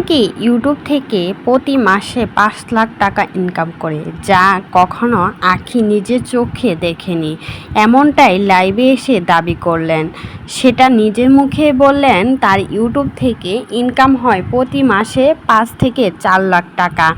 নাকি ইউটিউব থেকে প্রতি মাসে পাঁচ লাখ টাকা ইনকাম করে, যা কখনো আখি নিজের চোখে দেখেনি? এমনটাই লাইভে এসে দাবি করলেন। সেটা নিজের মুখে বললেন, তার ইউটিউব থেকে ইনকাম হয় প্রতি মাসে পাঁচ থেকে চার লাখ টাকা,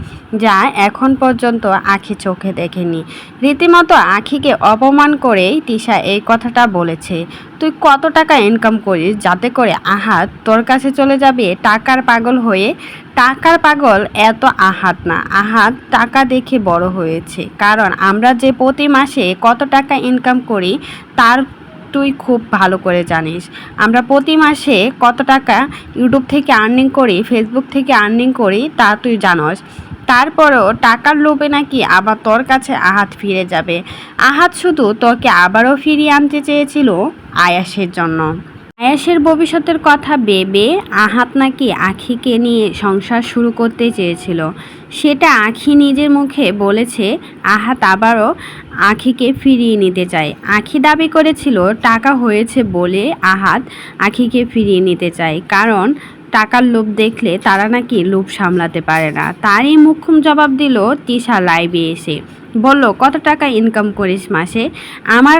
যা এখন পর্যন্ত আখি চোখে দেখেনি। রীতিমতো আখিকে অপমান করেই তিশা এই কথাটা বলেছে। তুই কত টাকা ইনকাম করিস যাতে করে আহাত তোর কাছে চলে যাবে টাকার পাগল হয়ে? টাকার পাগল এত আহাত না। আহাত টাকা দেখে বড় হয়েছে। কারণ আমরা যে প্রতি মাসে কত টাকা ইনকাম করি, তার তুই খুব ভালো করে জানিস। আমরা প্রতি মাসে কত টাকা ইউটিউব থেকে আর্নিং করি ফেসবুক থেকে আর্নিং করি, তা তুই জানস। তারপরও টাকার লোভে নাকি আবার তোর কাছে আহাত ফিরে যাবে। আহাত শুধু তোকে আবারও ফিরিয়ে আনতে চেয়েছিল আয়াসের জন্য। আয়াসের ভবিষ্যতের কথা ভেবে আহাত নাকি আখিকে নিয়ে সংসার শুরু করতে চেয়েছিল। সেটা আখি নিজের মুখে বলেছে, আহাত আবারও আখিকে ফিরিয়ে নিতে চায়। আখি দাবি করেছিল, টাকা হয়েছে বলে আহাত আখিকে ফিরিয়ে নিতে চায়। কারণ টাকার লোভ দেখলে তারা নাকি লোভ সামলাতে পারে না। তারই মুখ্যম জবাব দিল তিশা লাইভে এসে। বলল, কত টাকা ইনকাম করিস মাসে? আমার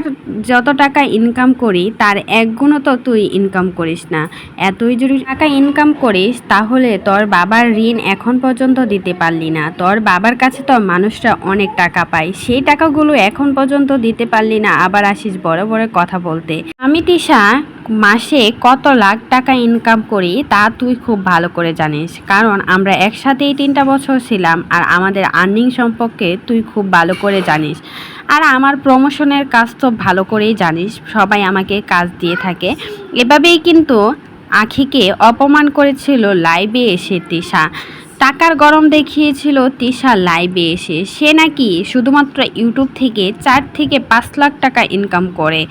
যত টাকা ইনকাম করি, তার এক গুণও তো তুই ইনকাম করিস না। এতই যদি টাকা ইনকাম করিস, তাহলে তোর বাবার ঋণ এখন পর্যন্ত দিতে পারলি না। তোর বাবার কাছে তো মানুষরা অনেক টাকা পায়। সেই টাকাগুলো এখন পর্যন্ত দিতে পারলি না। আবার আসিস বড় বড় কথা বলতে। আমি তিশা, মাসে কত লাখ টাকা ইনকাম করি, তা তুই খুব ভালো করে জানিস। কারণ আমরা একসাথেই তিনটা বছর ছিলাম, আর আমাদের আর্নিং সম্পর্কে তুই খুব ভালো করে জানিস। আর আমার প্রমোশনের কাজ তো ভালো করেই জানিস, সবাই আমাকে কাজ দিয়ে থাকে। এভাবেই কিন্তু আখিকে অপমান করেছিল লাইভে এসে তিশা। টাকার গরম দেখিয়েছিল তিশা লাইভে এসে। সে নাকি শুধুমাত্র ইউটিউব থেকে চার থেকে পাঁচ লাখ টাকা ইনকাম করে।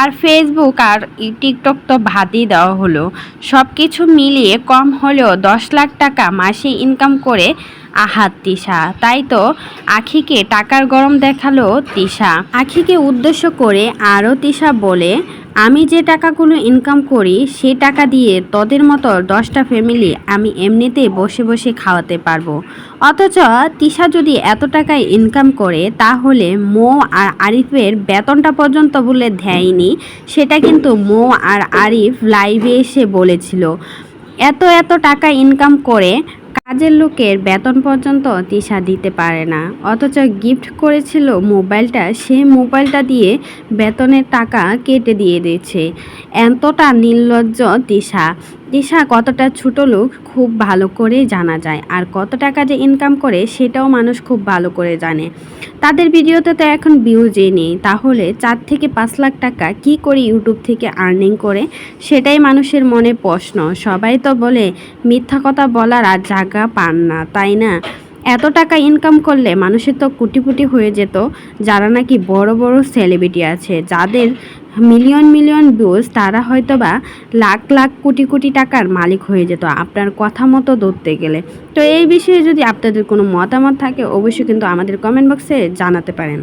আর ফেসবুক আর টিকটক তো ভাতই দেওয়া হলো। সব কিছু মিলিয়ে কম হলেও দশ লাখ টাকা মাসে ইনকাম করে আহাত তিশা। তাই তো আখিকে টাকার গরম দেখাল তিশা। আখিকে উদ্দেশ্য করে আরও তিশা বলে আমি যে টাকাগুলো ইনকাম করি, সে টাকা দিয়ে তোদের মতো দশটা ফ্যামিলি আমি এমনিতেই বসে বসে খাওয়াতে পারব। অথচ তিশা যদি এত টাকায় ইনকাম করে, তাহলে মো আর আরিফের বেতনটা পর্যন্ত বলে দেয়নি, সেটা কিন্তু মো আর আরিফ লাইভে এসে বলেছিল। এত এত টাকা ইনকাম করে কাজের লোকের বেতন পর্যন্ত তিশা দিতে পারে না। অথচ গিফট করেছিল মোবাইলটা, সে মোবাইলটা দিয়ে বেতনের টাকা কেটে দিয়ে দিয়েছে। এতটা নির্লজ্জ তিশা। তিশা কতটা ছোট লোক খুব ভালো করে জানা যায় আর কত টাকা যে ইনকাম করে সেটাও মানুষ খুব ভালো করে জানে। তাদের ভিডিওতে তো এখন ভিউজই নেই। তাহলে চার থেকে পাঁচ লাখ টাকা কি করে ইউটিউব থেকে আর্নিং করে? সেটাই মানুষের মনে প্রশ্ন। সবাই তো বলে, মিথ্যা কথা বলার আর জায়গা পান না তাই না? এত টাকা ইনকাম করলে মানুষের তো কোটিপুটি হয়ে যেত। যারা নাকি বড় বড় সেলিব্রিটি আছে, যাদের মিলিয়ন মিলিয়ন ভিউজ তারা হয়তো বা লাখ লাখ কোটি কোটি টাকার মালিক হয়ে যেত আপনার কথা মতো ধরতে গেলে। তো এই বিষয়ে যদি আপনাদের কোনো মতামত থাকে, অবশ্যই কিন্তু আমাদের কমেন্ট বক্সে জানাতে পারেন।